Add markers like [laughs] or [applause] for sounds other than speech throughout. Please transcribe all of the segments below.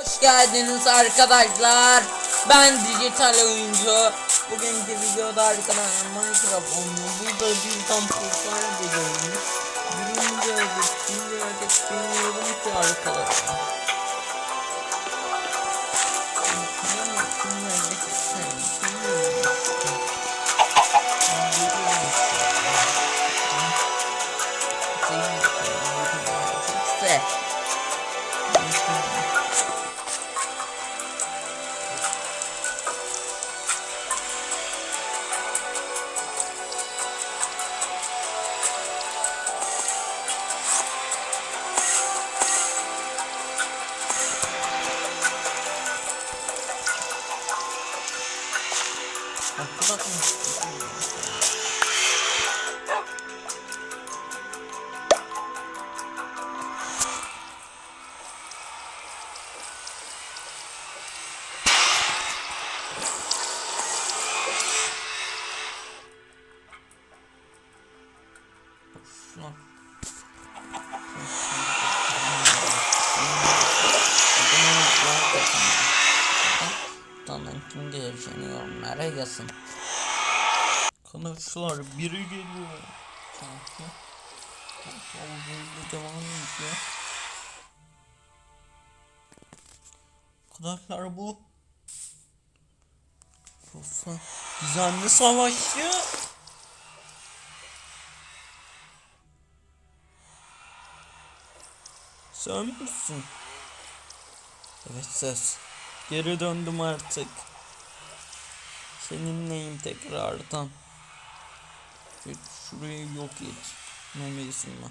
Hoş geldiniz arkadaşlar. Ben dijital oyuncu. Bugünkü videoda arkadaşlar Minecraft oynuyor. Burada bir tam profil veriyormuş. Birinci adet, ikinci adet bilmiyorum ki arkadaşlar. Size. Arkadaşlar Gelir yorumlara yazın. Arkadaşlar biri geliyor. Sanki. Sanki devam ediyor. Arkadaşlar bu. Yoksa düzenli savaşçı. Sen misin? Evet ses. Geri döndüm artık. Seninleyim tekrardan. Şurayı yok et. Memelisin ben.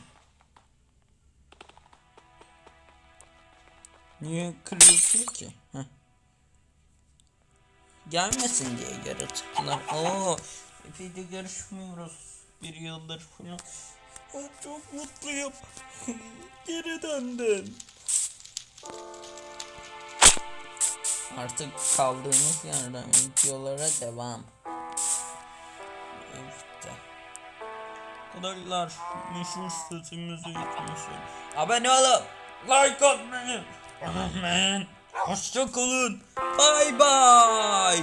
Niye kırıyorsun ki? Heh. Gelmesin diye yaratıklar. Oo, epey de görüşmüyoruz. Bir yıldır falan. Çok mutluyum. [laughs] Geri döndün. Artık kaldığımız yerden videolara devam. İşte. Kadarlar meşhur sesimizi yetmişiz. Abone olun. Like atmayı. Unutmayın. Hoşça kalın. Bay bay.